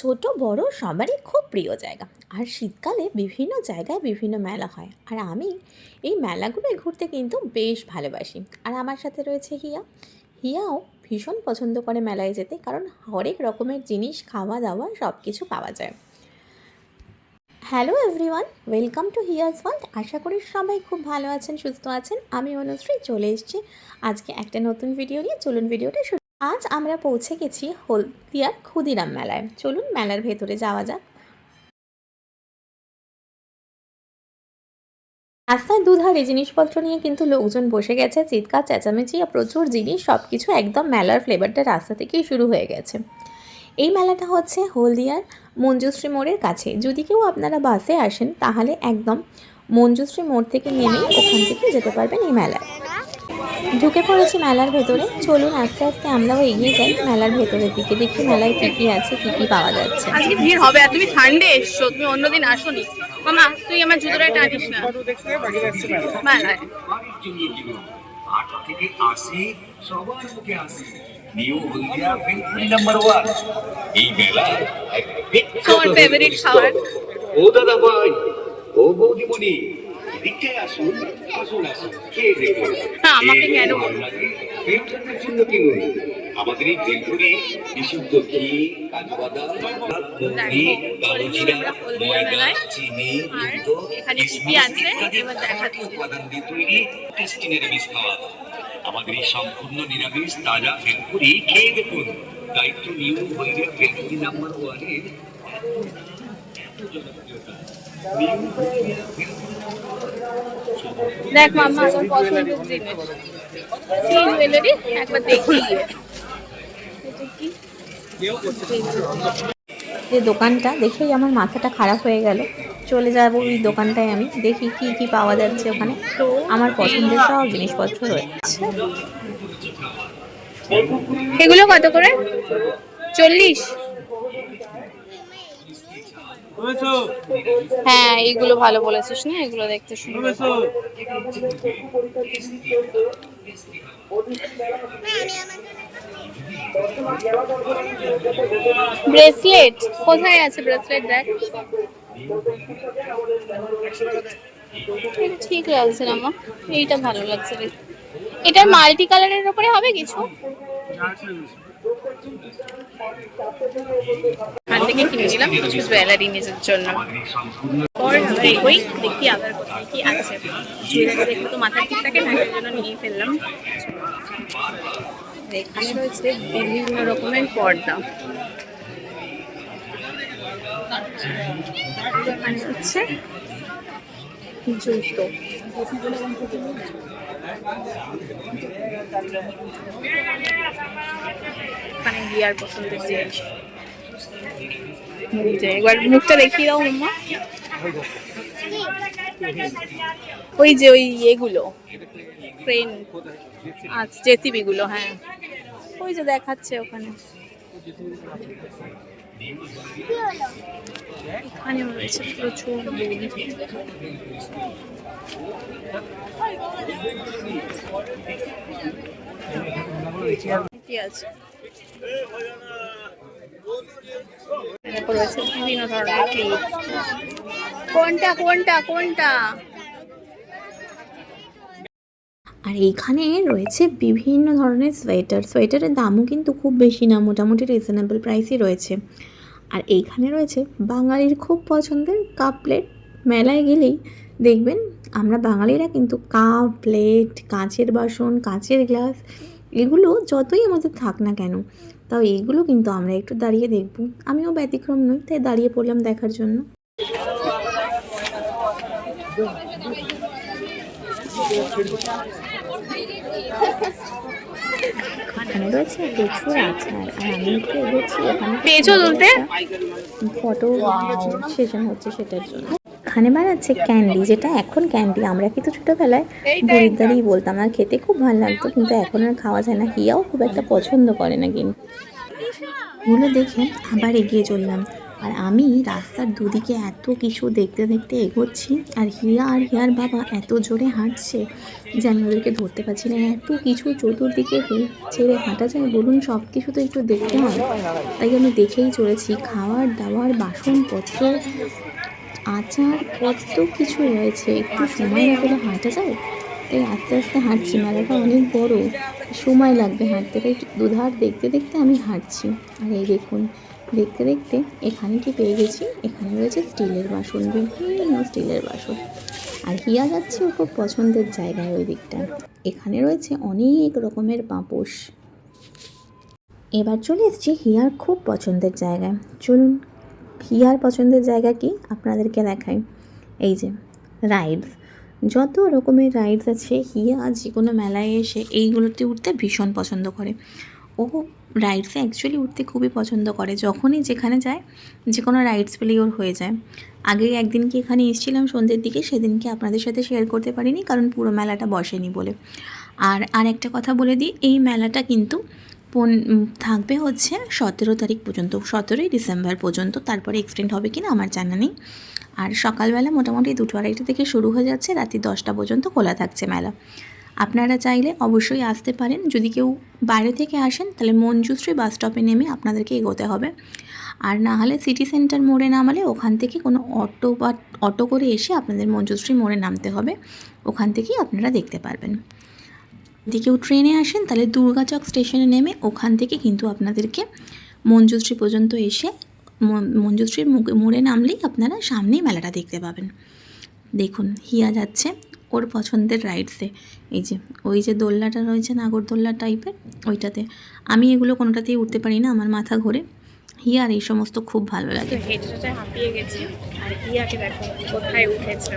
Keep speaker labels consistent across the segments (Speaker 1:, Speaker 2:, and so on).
Speaker 1: ছোট, বড় সবারই খুব প্রিয় জায়গা। আর শীতকালে বিভিন্ন জায়গায় বিভিন্ন মেলা হয়। আর আমি এই মেলাগুলোয় ঘুরতে কিন্তু বেশ ভালোবাসি। আর আমার সাথে রয়েছে হিয়া। হিয়াও ভীষণ পছন্দ করে মেলায় যেতে, কারণ হরেক রকমের জিনিস খাওয়া দাওয়া সব কিছু পাওয়া যায়। Hello everyone, welcome to Hiya's world. আশা করি সবাই খুব ভালো আছেন, সুস্থ আছেন। আমি অনুশ্রী, চলে এসেছি। আজকে একটা নতুন ভিডিও নিয়ে। চলুন ভিডিওটা শুরু আজ আমরা পৌঁছে গেছি হলদিয়ার ক্ষুদিরাম মেলায়। চলুন মেলার ভেতরে যাওয়া যাক। রাস্তায় দুধারে জিনিসপত্র নিয়ে কিন্তু লোকজন বসে গেছে, চিৎকার, চেঁচামেচি আর প্রচুর জিনিস সব কিছু একদম মেলার ফ্লেভারটা রাস্তা থেকেই শুরু হয়ে গেছে। এই মেলাটা হচ্ছে হলদিয়ার মঞ্জুশ্রী মোড়ের কাছে। যদি কেউ আপনারা বাসে আসেন, তাহলে একদম মঞ্জুশ্রী মোড় থেকে নেমেই ওখান থেকে যেতে পারবেন এই মেলায়। ঢুকে পড়েছি মেলার ভেতরে। চলুন আস্তে আস্তে আমরাও এগিয়ে যাই মেলার ভেতরের দিকে। দেখি মেলায় কী কী আছে কী কী পাওয়া যাচ্ছে।
Speaker 2: আজকে ভিড় হবে আর তুমি সানডে এসছো তুমি অন্যদিন আসোনি। মামা তুই আমার জুতোটা টানিস না। মেলায়।
Speaker 3: আট থেকে আশি সবার মুখে আসে new Haldia bhelpuri number one এই মেলার এক বিখ্যাত
Speaker 2: তোমার খাবার?
Speaker 3: ও দাদা ভাই ও বৌদিমণি। এদিকটায় আসুন আসুন আসুন। খেয়ে দেখুন
Speaker 2: হ্যাঁ, আমাকে কেন
Speaker 3: ভালো
Speaker 2: বলব?
Speaker 3: লাগে, পেট জন্য কিনুন আমাদের এই ভেলপুরি বিশুদ্ধ ঘি কাজু বাদাম কালোজিরা ময়দা চিনি দুধ। উপাদান দিয়ে তৈরি টেস্টি নিরামিষ খাবার আমাদের এই সম্পূর্ণ নিরামিষ তাজা ভেলপুরি খেয়ে দেখুন। দায়িত্ব নিউ হলদিয়া ভেলপুরি নাম্বার ওয়ানের
Speaker 2: দেখ মামা আমার পছন্দের জিনিস। সেই জুয়েলারি একবার দেখি।
Speaker 1: যে দোকানটা দেখেই আমার মাথাটা খারাপ হয়ে গেল। চলে যাব ওই দোকানটায় আমি দেখি কি কি পাওয়া যাচ্ছে ওখানে। তো আমার পছন্দের সব জিনিসপত্র রয়েছে।
Speaker 2: এগুলো কত করে? চল্লিশ? হ্যাঁ এইগুলো ভালো বলেছিস না? এগুলো দেখতে সুন্দর। ব্রেসলেট? কোথায় আছে ব্রেসলেট দেখ। ঠিক লাগছে না আমার এইটা ভালো লাগছে রে এটার মাল্টি কালারের উপরে হবে কিছু? থেকে কিনেছিলাম কিছু জুয়েলারি নিজের জন্য। দেখি কোথায় কি আছে। জুয়েলারি তো মাথায় ঠিক জন্য নিয়ে ফেললাম। এখানে রয়েছে বিভিন্ন রকমের পর্দা। হচ্ছে জুতো। এখানে গিয়ার পছন্দের জিনিস। একবার মুখটা দেখিয়ে দাও মাম্মা ওই যে ওই এগুলো ট্রেন আচ্ছা জেসিবি গুলো হ্যাঁ। ওই যে দেখাচ্ছে ওখানে। এখানে প্রচুর কি আছে? কোনটা কোনটা কোনটা?
Speaker 1: আর এইখানে রয়েছে বিভিন্ন ধরনের সোয়েটার। সোয়েটারের দামও কিন্তু খুব বেশি না, মোটামুটি রিজনেবল প্রাইসই রয়েছে। আর এইখানে রয়েছে বাঙালির খুব পছন্দের কাপ প্লেট মেলায় গেলেই দেখবেন আমরা বাঙালিরা কিন্তু কাপ প্লেট কাঁচের বাসন, কাঁচের গ্লাস, এগুলো যতই আমাদের থাক না কেন তাও এইগুলো কিন্তু আমরা একটু দাঁড়িয়ে দেখব। আমিও ব্যতিক্রম নই তাই দাঁড়িয়ে পড়লাম দেখার জন্য। এখানে রয়েছে প্রচুর আচার আর আমি একটু এগোচ্ছি ওখানে
Speaker 2: পেয়েছ তুলতে?
Speaker 1: ফটো সেশন হচ্ছে সেটার জন্য। এখানে বানাচ্ছে ক্যান্ডি যেটা এখন ক্যান্ডি। আমরা কিন্তু ছোটোবেলায় বুড়িদারি বলতাম আর খেতে খুব ভালো লাগতো কিন্তু এখন আর খাওয়া যায় না। হিয়াও খুব একটা পছন্দ করে না কিন্তু। এগুলো দেখে আবার এগিয়ে চললাম। আর আমি রাস্তার দুদিকে এত কিছু দেখতে দেখতে এগোচ্ছি আর হিয়া আর হিয়ার বাবা এত জোরে হাঁটছে যে আমি ওদেরকে ধরতে পারছি না। এত কিছু চতুর্দিকে ছেড়ে হাঁটা যায় বলুন সব কিছু তো একটু দেখতে হয়। তাই আমি দেখেই চলেছি খাওয়ার দাওয়ার বাসনপত্র আচার, কত কিছু রয়েছে। একটু সময় পেলে হাঁটা যায়। তাই আস্তে আস্তে হাঁটছি, মেলাটা অনেক বড়। সময় লাগবে হাঁটতে। তাই দুধার দেখতে দেখতে আমি হাঁটছি। আর এই দেখুন, দেখতে দেখতে এখানে কি পেয়ে গেছি? এখানে রয়েছে স্টিলের বাসন, বিভিন্ন স্টিলের বাসন। আর হিয়া যাচ্ছে ওর খুব পছন্দের জায়গায় ওই দিকটা। এখানে রয়েছে অনেক রকমের পাপোশ। এবার চলে এসেছি হিয়ার খুব পছন্দের জায়গায়। চলুন হিয়ার পছন্দের জায়গা কি? আপনাদেরকে দেখাই। এই যে রাইডস যত রকমের রাইডস আছে, হিয়া যে কোনো মেলায় এসে এইগুলোতে উঠতে ভীষণ পছন্দ করে। ও রাইডসে অ্যাকচুয়ালি উঠতে খুবই পছন্দ করে। যখনই যেখানে যায়, যে কোনো রাইডস পেলেই ওর হয়ে যায়। আগে একদিন কি এখানে এসেছিলাম সন্ধ্যের দিকে, সেদিনকে আপনাদের সাথে শেয়ার করতে পারিনি, কারণ পুরো মেলাটা বসেনি বলে। আর আর একটা কথা বলে দিই, এই মেলাটা কিন্তু থাকবে হচ্ছে সতেরো তারিখ পর্যন্ত, সতেরোই ডিসেম্বর পর্যন্ত। তারপরে এক্সটেন্ড হবে কি না আমার জানা নেই। আর সকালবেলা মোটামুটি দুটো আড়াইটা থেকে শুরু হয়ে যাচ্ছে, রাত্রি দশটা পর্যন্ত খোলা থাকছে মেলা। আপনারা চাইলে অবশ্যই আসতে পারেন। যদি কেউ বাইরে থেকে আসেন, তাহলে মঞ্জুশ্রী বাস স্টপে নেমে আপনাদেরকে এগোতে হবে। আর না হলে সিটি সেন্টার মোড়ে নামালে ওখান থেকে কোনো অটো বা, অটো করে এসে আপনাদের মঞ্জুশ্রী মোড়ে নামতে হবে। ওখান থেকেই আপনারা দেখতে পারবেন। যদি কেউ ট্রেনে আসেন, তাহলে দুর্গাচক স্টেশনে নেমে ওখান থেকে কিন্তু আপনাদেরকে মঞ্জুশ্রী পর্যন্ত এসে মঞ্জুশ্রীর মোড়ে নামলেই আপনারা সামনেই মেলাটা দেখতে পাবেন। দেখুন, হিয়া যাচ্ছে ওর পছন্দের রাইডসে। এই যে, ওই যে দোলনাটা রয়েছে নাগরদোল্লা টাইপের, ওইটাতে। আমি এগুলো কোনোটাতেই উঠতে পারি না, আমার মাথা ঘোরে। হিয়ার এই সমস্ত খুব ভালো লাগে।
Speaker 2: হাঁপিয়ে গেছি। আর হিয়াকে দেখো, কোথায় উঠেছে।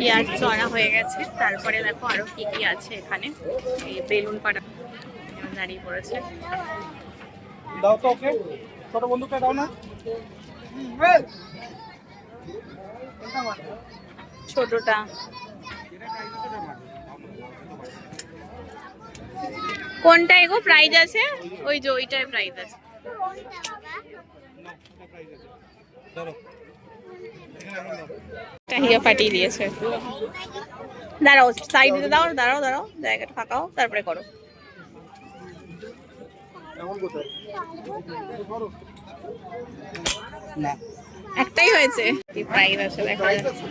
Speaker 2: পেঁয়াজ চড়া হয়ে গেছে। তারপরে দেখো আরও কি কি আছে এখানে। এই বেলুন পাটা দাঁড়িয়ে পড়েছে।
Speaker 4: দাও তো ওকে। ছোট বন্ধুকে দাও না।
Speaker 2: ছোটটা। কোনটায় গো? প্রাইজ আছে? ওই যে ওইটায় প্রাইজ আছে। একটা পাঠিয়ে দিয়েছে। দাঁড়াও সাইডে দাও দাঁড়াও দাঁড়াও জায়গাটা ফাঁকাও তারপরে করো। একটাই হয়েছে? কি প্রাইজ আছে দেখা যাচ্ছে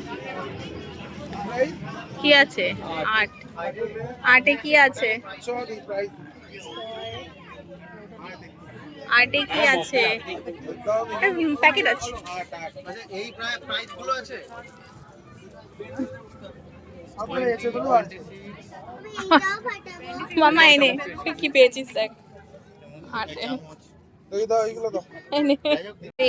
Speaker 2: কি আছে? আট। আটে কি আছে?
Speaker 4: প্রাইস
Speaker 2: আটে কি আছে। প্যাকেট আছে।
Speaker 4: আচ্ছা এই প্রাইসগুলো আছে?
Speaker 2: মামা এনে কি পেয়েছিস দেখ। এনে।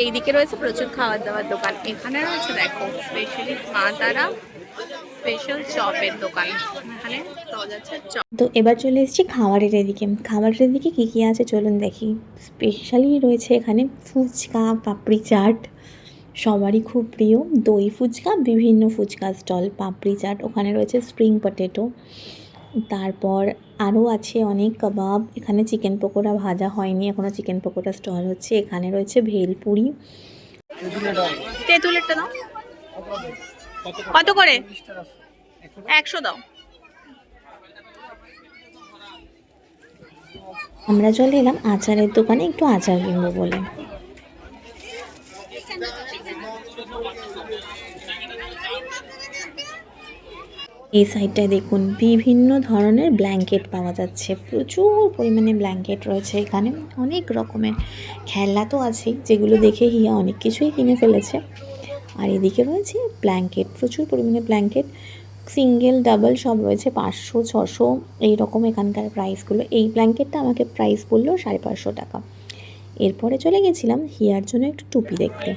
Speaker 2: এইদিকে রয়েছে প্রচুর খাবার দাবার দোকান। এখানে রয়েছে দেখো স্পেশালি মা তারা স্পেশাল চপের দোকান। এখানে পাওয়া যাচ্ছে চপ।
Speaker 1: তো এবার চলে এসেছি খাবারের এদিকে। খাবারের এদিকে কী কী আছে চলুন দেখি। স্পেশালি রয়েছে এখানে ফুচকা পাপড়ি চাট সবারই খুব প্রিয়। দই ফুচকা বিভিন্ন ফুচকা স্টল পাপড়ি চাট ওখানে রয়েছে স্প্রিং পটেটো তারপর আরও আছে অনেক কাবাব। এখানে চিকেন পকোড়া ভাজা হয়নি এখনও চিকেন পকোড়া স্টল হচ্ছে। এখানে রয়েছে ভেলপুরি।
Speaker 2: তেঁতুলেরটা দাও কত করে? একশো দাও।
Speaker 1: আমরা চলে এলাম আচারের দোকানে, একটু আচার কিনবো বলে। এই সাইডটায় দেখুন, বিভিন্ন ধরনের ব্ল্যাঙ্কেট পাওয়া যাচ্ছে। প্রচুর পরিমাণে ব্ল্যাঙ্কেট রয়েছে এখানে। অনেক রকমের খেলনা তো আছেই, যেগুলো দেখে হিয়া অনেক কিছুই কিনে ফেলেছে। আর এদিকে রয়েছে ব্ল্যাঙ্কেট প্রচুর পরিমাণে ব্ল্যাঙ্কেট সিঙ্গেল ডাবল সব রয়েছে, পাঁচশো, ছশো, এইরকম এখানকার প্রাইসগুলো এই ব্ল্যাঙ্কেটটা আমাকে প্রাইস পড়ল সাড়ে পাঁচশো টাকা। এরপরে চলে গেছিলাম হিয়ার জন্য একটু টুপি দেখতে।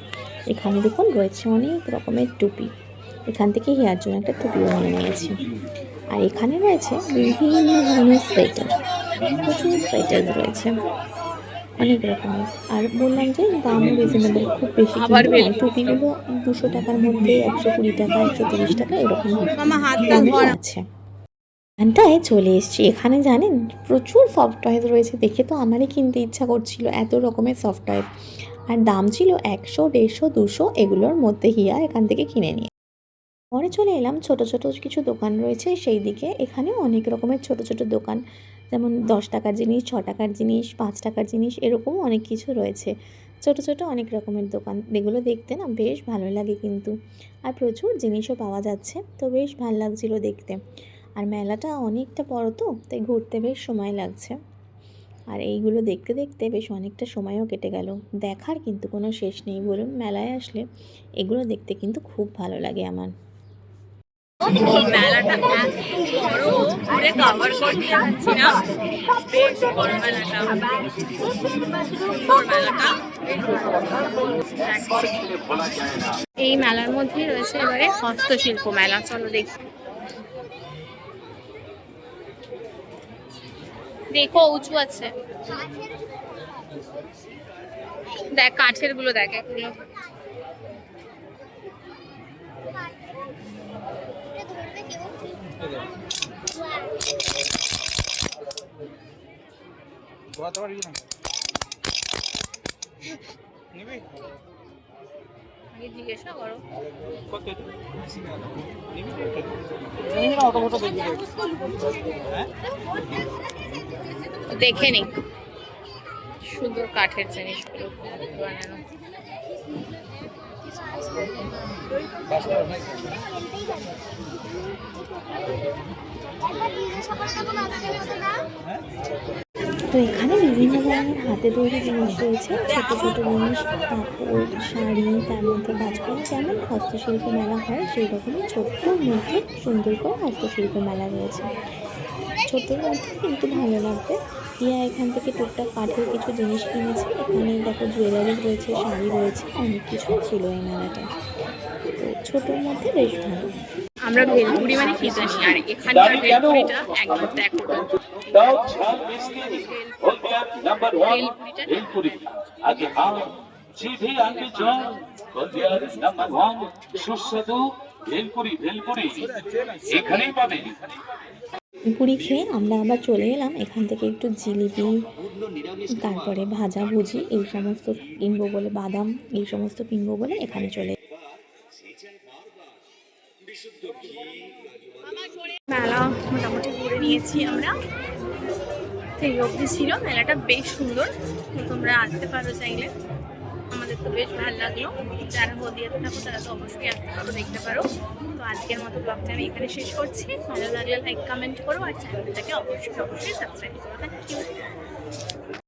Speaker 1: এখানে দেখুন রয়েছে অনেক রকমের টুপি। এখান থেকে হেয়ার জন্য একটা টুপিও নিয়ে নিয়েছি। আর এখানে রয়েছে বিভিন্ন ধরনের সোয়েটার প্রচুর সোয়েটার রয়েছে। অনেক রকমের। আর বললাম যে দামও রিজনেবল খুব বেশি টুপিগুলো দুশো টাকার মধ্যে একশো কুড়ি টাকা একশো তিরিশ টাকা এরকম আছে। দোকানটায় চলে এসেছি। এখানে জানেন প্রচুর সফট টয়েস রয়েছে। দেখে তো আমারই কিনতে ইচ্ছা করছিল এত রকমের সফট টয়েস আর দাম ছিল একশো দেড়শো দুশো এগুলোর মধ্যে হিয়া এখান থেকে কিনে নিয়ে। পরে চলে এলাম ছোট ছোট কিছু দোকান রয়েছে সেই দিকে এখানেও অনেক রকমের ছোট ছোট দোকান। যেমন দশ টাকার জিনিস, ছ টাকার জিনিস, পাঁচ টাকার জিনিস এরকমও অনেক কিছু রয়েছে। ছোট ছোট অনেক রকমের দোকান। এগুলো দেখতে না বেশ ভালো লাগে কিন্তু। আর প্রচুর জিনিসও পাওয়া যাচ্ছে, তো বেশ ভালো লাগছিল দেখতে। আর মেলাটা অনেকটা বড় তো, তাই ঘুরতে বেশ সময় লাগছে। আর এইগুলো দেখতে দেখতে বেশ অনেকটা সময়ও কেটে গেল। দেখার কিন্তু কোনো শেষ নেই, বলুন মেলায় আসলে এগুলো দেখতে কিন্তু খুব ভালো লাগে আমার।
Speaker 2: মেলাটা এত বড় না। মেলাটা। মেলাটা। এই মেলার মধ্যে রয়েছে এবারে হস্তশিল্প মেলা, চলো দেখি। দেখো, উঁচু আছে। দেখ কাঠেরগুলো দেখ, এগুলো।
Speaker 4: ঘোরাতে পারবি না নিবি?
Speaker 2: আগে জিজ্ঞাসা করো।
Speaker 4: কত নিবি? নিবি না অত বড় দেখবি হ্যাঁ?
Speaker 2: দেখে নি। সুন্দর কাঠের জিনিসগুলো বানানো।
Speaker 1: তো এখানে বিভিন্ন ধরনের হাতে তৈরি জিনিস রয়েছে। ছোট ছোট জিনিস, কাপড়, শাড়ি, তার মধ্যে কাজ করে যেমন হস্তশিল্প মেলা হয়, সেই রকমই ছোট্টর মধ্যে সুন্দর করে হস্তশিল্প মেলা রয়েছে। ছোটোর মধ্যে কিন্তু ভালো লাগবে। প্রিয়া এখান থেকে টুকটাক কাঠের কিছু জিনিস কিনেছে। এখানে দেখো জুয়েলারি রয়েছে, শাড়ি রয়েছে, অনেক কিছুই ছিল এই মেলাটায়। তো ছোটোর মধ্যে বেশ ভালো।
Speaker 2: আমরা ভেলপুরি মানে কি জানি আর এখানকার ভেলপুরিটা একবার দেখো।
Speaker 5: আনবে জল নাম্বার ওয়ান সুস্বাদু ভেলপুরি ভেলপুরি এখানেই পাবে।
Speaker 1: পুরি খেয়ে আমরা আবার চলে এলাম। এখান থেকে একটু জিলিপি তারপরে ভাজা ভুজি এই সমস্ত কিনবো বলে বাদাম এই সমস্ত কিনবো বলে এখানে চলে
Speaker 2: মেলা মোটামুটি ঘুরে নিয়েছি আমরা। এই অবধি ছিল। মেলাটা বেশ সুন্দর। তোমরা আসতে পারো চাইলে। আমাদের তো বেশ ভালো লাগল। যারা হদিয়াতে থাকো, তারা তো অবশ্যই আসতে পারো, দেখতে পারো। তো আজকের মতো ব্লগটা আমি এখানে শেষ করছি। ভালো লাগলে লাইক কমেন্ট করো। আর চ্যানেলটাকে অবশ্যই অবশ্যই সাবস্ক্রাইব করো। Thank you